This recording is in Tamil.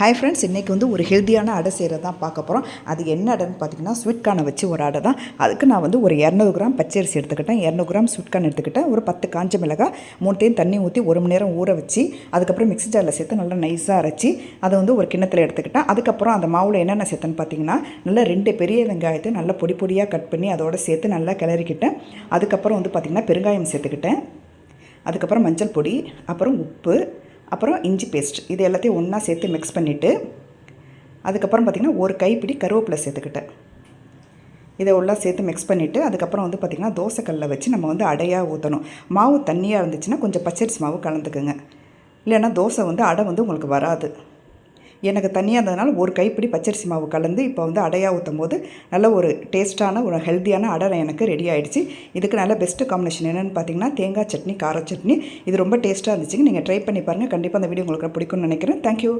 ஹாய் ஃப்ரெண்ட்ஸ் இன்றைக்கி வந்து ஒரு ஹெல்த்தியான அடை செய்கிறது தான் பார்க்க போகிறோம் அது என்ன அடைன்னு பார்த்தீங்கன்னா ஸ்வீட் கார்னை வச்சு ஒரு அடை தான் அதுக்கு நான் வந்து ஒரு இரநூறு கிராம் பச்சரிசி எடுத்துக்கிட்டேன். இரநூறு கிராம் ஸ்வீட் கார்ன் எடுத்துக்கிட்டேன். ஒரு பத்து காஞ்ச மிளகாய் மூணுத்தையும் தண்ணி ஊற்றி ஒரு மணி நேரம் ஊற வச்சு அதுக்கப்புறம் மிக்ஸி ஜாரில் சேர்த்து நல்லா நைஸாக அரைச்சி அதை வந்து ஒரு கிண்ணத்தில் எடுத்துக்கிட்டேன். அதுக்கப்புறம் அந்த மாவில் என்னென்ன சேர்த்தேன்னு பார்த்தீங்கன்னா நல்லா ரெண்டு பெரிய வெங்காயத்தை நல்லா பொடி பொடியாக கட் பண்ணி அதோட சேர்த்து நல்லா கிளறிக்கிட்டேன். அதுக்கப்புறம் வந்து பார்த்திங்கன்னா பெருங்காயம் சேர்த்துக்கிட்டேன். அதுக்கப்புறம் மஞ்சள் பொடி அப்புறம் உப்பு அப்புறம் இஞ்சி பேஸ்ட் இது எல்லாத்தையும் ஒன்றா சேர்த்து மிக்ஸ் பண்ணிவிட்டு அதுக்கப்புறம் பார்த்திங்கன்னா ஒரு கைப்பிடி கருவேப்பிலை சேர்த்துக்கிட்டேன். இதை எல்லாம் சேர்த்து மிக்ஸ் பண்ணிவிட்டு அதுக்கப்புறம் வந்து பார்த்திங்கன்னா தோசைக்கல்லில் வச்சு நம்ம வந்து அடையாக ஊற்றணும் மாவு தண்ணியாக இருந்துச்சுன்னா கொஞ்சம் பச்சரிசி மாவு கலந்துக்குங்க. இல்லைன்னா தோசை வந்து அடை வந்து உங்களுக்கு வராது. எனக்கு தனியாக இருந்ததுனால ஒரு கைப்பிடி பச்சரிசி மாவு கலந்து இப்போ வந்து அடையாக ஊற்றும் போது நல்ல ஒரு டேஸ்ட்டான ஒரு ஹெல்த்தியான அடை எனக்கு ரெடி ஆகிடுச்சு இதுக்கு நல்ல பெஸ்ட்டு காம்பினேஷன் என்னென்னு பார்த்தீங்கன்னா தேங்காய் சட்னி கார சட்னி. இது ரொம்ப டேஸ்ட்டாக இருந்துச்சுங்க. நீங்கள் ட்ரை பண்ணி பாருங்கள் கண்டிப்பாக அந்த வீடியோ உங்களுக்கு பிடிக்கும்னு நினைக்கிறேன். தேங்க்யூ